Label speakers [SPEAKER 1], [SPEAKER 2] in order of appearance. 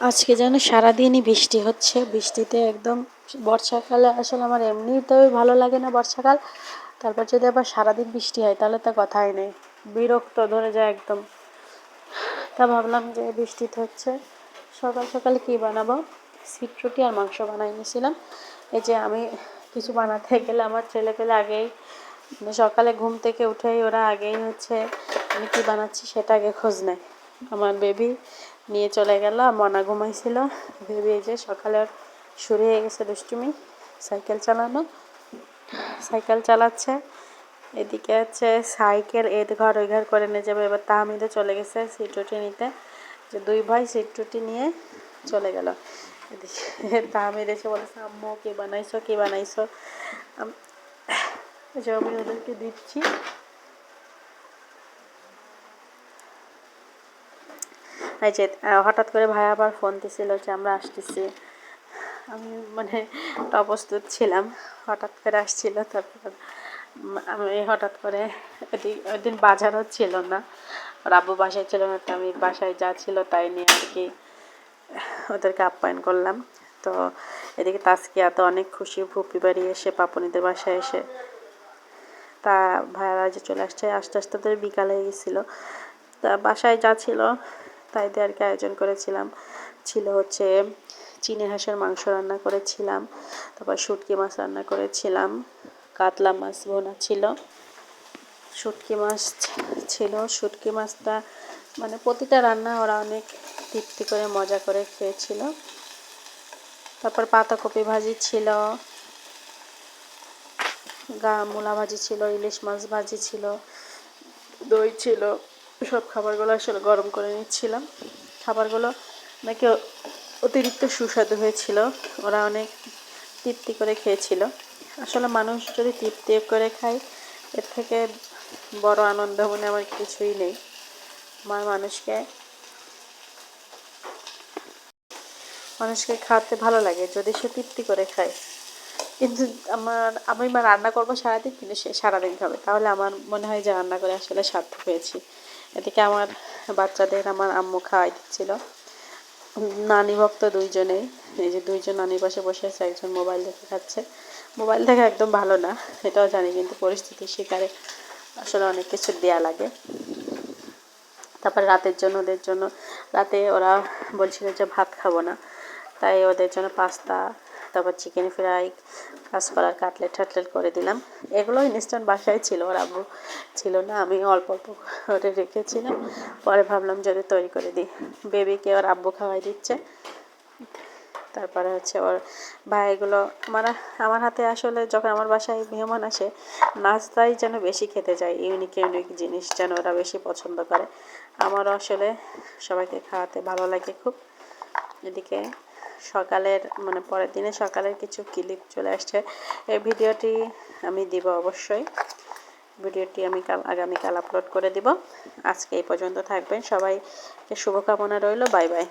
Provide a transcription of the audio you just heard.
[SPEAKER 1] আজকে যেন সারাদিনই বৃষ্টি হচ্ছে। বৃষ্টিতে একদম বর্ষাকালে আসলে আমার এমনিতেও ভালো লাগে না বর্ষাকাল। তারপর যদি আবার সারাদিন বৃষ্টি হয়, তাহলে তো কথাই নেই। বিরক্ত ধরে যায় একদম। তা ভাবলাম যে বৃষ্টিতে হচ্ছে। সকাল সকালে কী বানাবো? সিট রুটি আর মাংস বানাই নিয়েছিলাম এই যে আমি কিছু বানাতে গেলে আমার ছেলে পেলে আগেই সকালে ঘুম থেকে উঠেই ওরা আগেই হচ্ছে আমি কী বানাচ্ছি সেটা আগে খোঁজ নেয়। আমার বেবি নিয়ে চলে গেল, মনা ঘুমাইছিল। ভেবে যে সকালে শুরু হয়ে গেছে দুষ্টুমি, সাইকেল চালানো। সাইকেল চালাচ্ছে, এদিকে হচ্ছে সাইকেল এ ঘর ওই ঘর করে নিয়ে যাবে। এবার তাহমিদে চলে গেছে সিটুটি নিতে। যে দুই ভাই সিটুটি নিয়ে চলে গেল। এদিকে তাহমিদ এসে বলেছে আম্মু কী বানাইছো কী বানাইছো? আমি ওদেরকে দিচ্ছি। এই যে হঠাৎ করে ভাই আবার ফোন দিছিল যে আমরা আসতেছি। আমি মানে অপ্রস্তুত ছিলাম, হঠাৎ করে আসছিল, তারপর আমি হঠাৎ করে ওই- দিন বাজারও ছিল না। আর আব্বু বাসায় ছিল না, তো আমি বাসায় যা ছিল তাই নিয়ে আর কি ওদেরকে আপ্যায়ন করলাম। তো এদিকে তাস্কিয়া তো অনেক খুশি, ফুপি বাড়ি এসে, পাপনিদের বাসায় এসে। তা ভাইয়ারা যে চলে আসছে, আস্তে আস্তে তো বিকাল হয়ে গেছিল। তা বাসায় যা ছিল তাই দিয়ে আর কি আয়োজন করেছিলাম। ছিল হচ্ছে চিনি হাঁসের মাংস রান্না করেছিলাম, তারপর শুটকি মাছ রান্না করেছিলাম, কাতলা মাছ ভোনা ছিল। শুটকি মাছ ছিল, শুটকি মাছটা মানে প্রতিটা রান্না ওরা অনেক তৃপ্তি করে, মজা করে খেয়েছিল। তারপর পাতাকপি ভাজি ছিল, গা মূলা ভাজি ছিল, ইলিশ মাছ ভাজি ছিল, দই ছিল। সব খাবারগুলো আসলে গরম করে নিচ্ছিলাম। খাবারগুলো নাকি অতিরিক্ত সুস্বাদু হয়েছিল। ওরা অনেক তৃপ্তি করে খেয়েছিল। আসলে মানুষ যদি তৃপ্তি করে খায়, এর থেকে বড় আনন্দ মনে আমার কিছুই নেই। আমার মানুষকে মানুষকে খাওয়াতে ভালো লাগে যদি সে তৃপ্তি করে খায়। কিন্তু আমার, আমি রান্না করব সারাদিন, কিন্তু সে সারাদিন খাবে। তাহলে আমার মনে হয় যে রান্না করে আসলে সার্থক হয়েছি। এদিকে আমার বাচ্চাদের আমার আম্মু খাওয়াই দিচ্ছিল। নানি ভক্ত দুইজনেই। এই যে দুইজন নানির পাশে বসে আছে, একজন মোবাইল দেখে খাচ্ছে। মোবাইল দেখা একদম ভালো না, এটাও জানি, কিন্তু পরিস্থিতির শিকারে আসলে অনেক কিছু দেয়া লাগে। তারপর রাতের জন্য ওদের জন্য, রাতে ওরা বলছিল যে ভাত খাব না, তাই ওদের জন্য পাস্তা তারপর চিকেন ফ্রাই কাঁচকলার কাটলেট টাটলেট করে দিলাম। এগুলো ইনস্ট্যান্ট বাসায় ছিল, ওর আব্বু ছিল না, আমি অল্প অল্প করে রেখেছিলাম। পরে ভাবলাম যদি তৈরি করে দিই। বেবিকে ওর আব্বু খাওয়াই দিচ্ছে। তারপরে হচ্ছে ওর ভাইগুলো আমার আমার হাতে আসলে যখন আমার বাসায় মেহমান আসে, নাস্তাই যেন বেশি খেতে যায় ইউনিক ইউনিক জিনিস যেন ওরা বেশি পছন্দ করে। আমারও আসলে সবাইকে খাওয়াতে ভালো লাগে খুব। এদিকে সকালের মানে পরের দিনে সকালের কিছু ক্লিপ চলে আসছে। এই ভিডিওটি আমি দিব অবশ্যই। ভিডিওটি আমি কাল আগামীকাল আপলোড করে দিব। আজকে এই পর্যন্ত থাকবেন। সবাইকে শুভকামনা রইল। Bye bye.